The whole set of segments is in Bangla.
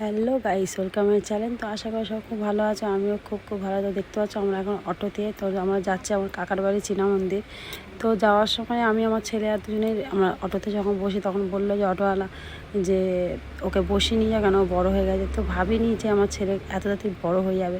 Hello guys welcome my channel তো আশা করি সব খুব ভালো আছো, আমিও খুব খুব ভালো তো দেখতে পাচ্ছ আমরা এখন অটোতে, তো আমরা যাচ্ছি আমার কাকার বাড়ি, চীনা মন্দির। তো যাওয়ার সময় আমি আমার ছেলে আর দুজনেই আমরা অটোতে যখন বসি, তখন বলল যে অটোওয়ালা যে ওকে বসিয়ে নিয়ে যা, কেন বড়ো হয়ে গেছে। তো ভাবিনি যে আমার ছেলে এত তাড়াতাড়ি বড়ো হয়ে যাবে।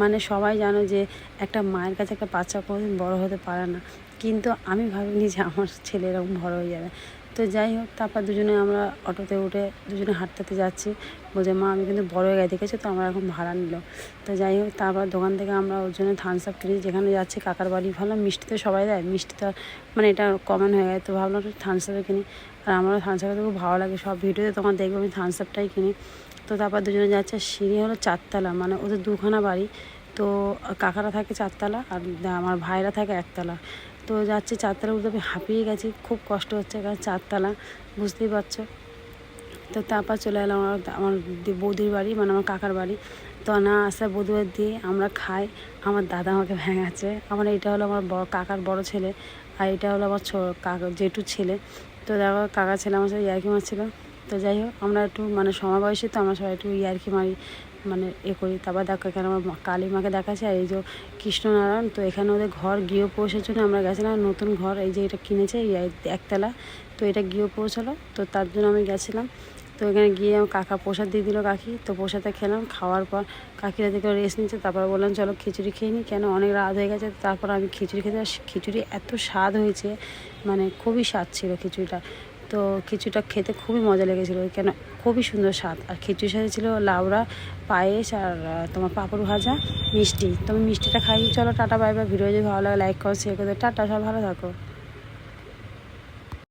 মানে সবাই জানো যে একটা মায়ের কাছে একটা বাচ্চা কোনোদিন বড়ো হতে পারে না। কিন্তু আমি ভাবিনি যে আমার ছেলে এরকম বড়ো হয়ে যাবে। তো যাই হোক, তারপর দুজনে আমরা অটোতে উঠে দুজনে হাঁটতে যাচ্ছি। বলছে, মা, আমি কিন্তু বড় হয়ে দেখেছি তো? আমরা এখন ভাড়া নিল। তো যাই হোক, তারপর দোকান থেকে আমরা ওর জন্য থামস আপ কিনি যেখানে যাচ্ছি, কাকার বাড়ি, ভাবলাম মিষ্টি তো সবাই দেয়। মিষ্টি তো মানে এটা কমন হয়ে গেছে। তো ভাবলাম থামস আপে কিনি। আর আমারও থামস আপে তো খুব ভালো লাগে। সব ভিডিওতে তোমার দেখবে, আমি থামস আপটাই কিনি। তো তারপর দুজনে যাচ্ছে, সিঁড়ি হলো চারতলা মানে ওদের দুখানা বাড়ি। তো কাকারা থাকে চারতলা আর আমার ভাইরা থাকে একতলা। তো যাচ্ছি চারতলা উঠতে আমি হাঁপিয়ে গেছি, খুব কষ্ট হচ্ছে কারণ চারতলা, বুঝতেই পারছ। তো তারপর চলে এলাম আমার আমার বৌদির বাড়ি মানে আমার কাকার বাড়ি। তো না আসা বৌদিবার দিয়ে আমরা খাই, আমার দাদা আমাকে ভেঙাচ্ছে আমার এটা হলো আমার বড় কাকার বড় ছেলে, আর এটা হলো আমার ছো, কাকা, জেঠুর ছেলে। তো দেখো কাকা ছেলে আমার সাথে ইয়ার্কি মারছিল। তো যাই হোক, আমরা একটু মানে সমবয়সী তো আমরা সবাই একটু ইয়ার্কি মারি মানে এ করি। তারপর দেখো, এখানে আমার কালী মাকে দেখাচ্ছে, আর এই যে কৃষ্ণনারায়ণ, তো এখানে ওদের ঘর গৃহপ্রবেশের জন্য আমরা গেছিলাম নতুন ঘর, এই যে এটা কিনেছে একতলা, তো এটা গৃহপ্রবেশ হলো, তো তার জন্য আমি গেছিলাম। তো এখানে গিয়ে আমার কাকা প্রসাদ দিয়ে দিল কাকি, তো প্রসাদটা খেলাম, খাওয়ার পর কাকিরা দিকে রেস্ট নিচ্ছে, তারপর বললাম, চলো খিচুড়ি খেয়ে নিই কেন অনেক রাত হয়ে গেছে, তারপর আমি খিচুড়ি খেতে খিচুড়ি এত স্বাদ হয়েছে মানে খুবই স্বাদ ছিল খিচুড়িটা। তো খিচুড়িটা খেতে খুবই মজা লেগেছিলো। কেন খুবই সুন্দর স্বাদ। আর খিচুড়ির সাথে ছিল লাউড়া পায়েস আর তোমার পাঁপড় ভাজা, মিষ্টি। তুমি মিষ্টিটা খাই চলো, টাটা, বাই বাই। ভিডিও যদি ভালো লাগে, লাইক করো শেয়ার করে টাটা সব ভালো থাকো।